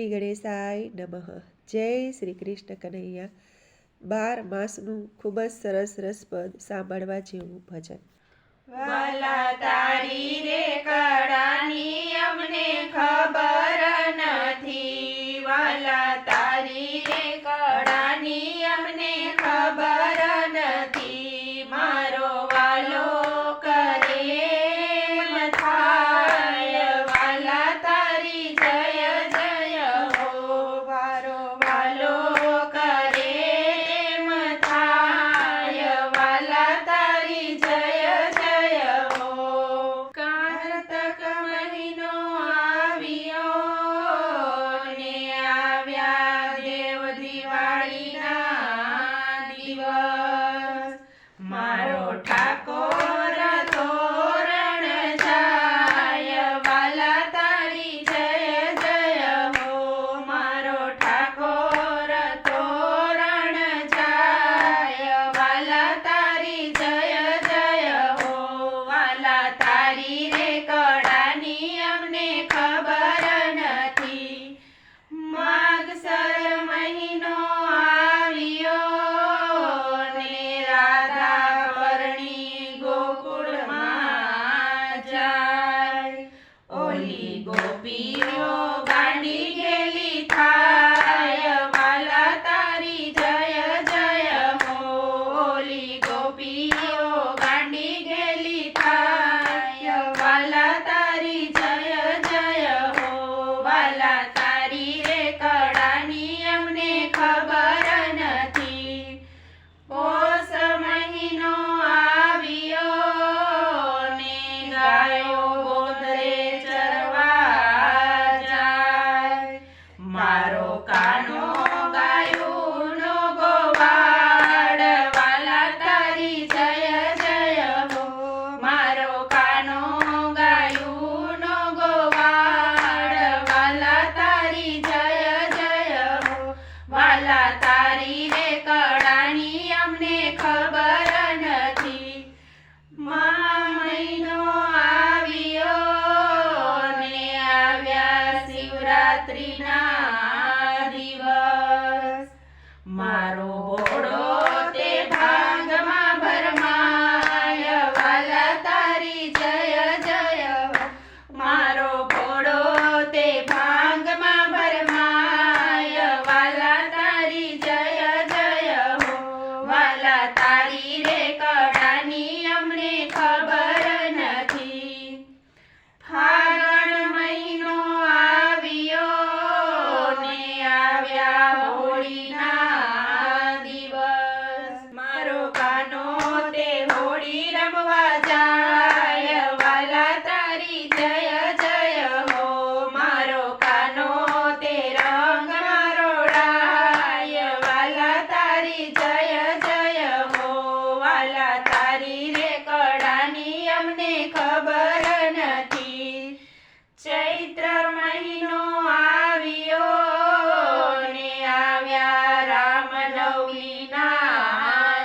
શ્રી ગણેશાય નમઃ. જય શ્રી કૃષ્ણ કનૈયા. બાર માસનું ખૂબ જ સરસ રસપદ સાંભળવા જેવું ભજન. વાલા તારી રે કડાની અમને ખબર નથી. વાલા નવરાત્રિના દિવસ. મારો તમને ખબર નથી. ચૈત્ર મહિનો આવ્યો ને આવ્યા રામ નવમીના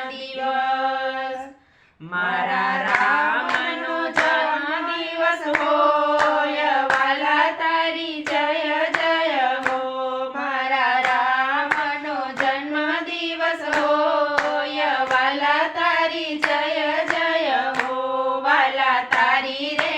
દિવસ. મારા રામ I Hare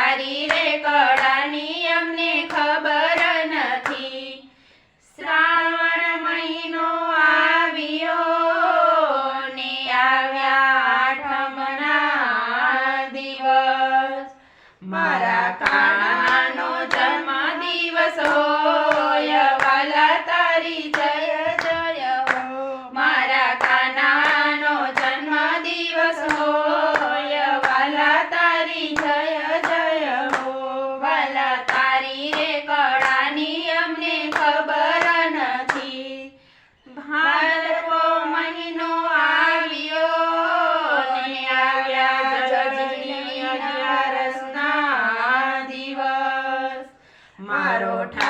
તારી રે કળાની અમને ખબર નથી. શ્રાવણ મહિનો આવ્યો ને આવ્યા આઠમના દિવસ. મારા કાણાનો જન્મ દિવસ હોય, વાલા તારી જય જય હો. મારા કાનાનો જન્મ દિવસ હોય, વાલા તારી જય જય મારો ઠા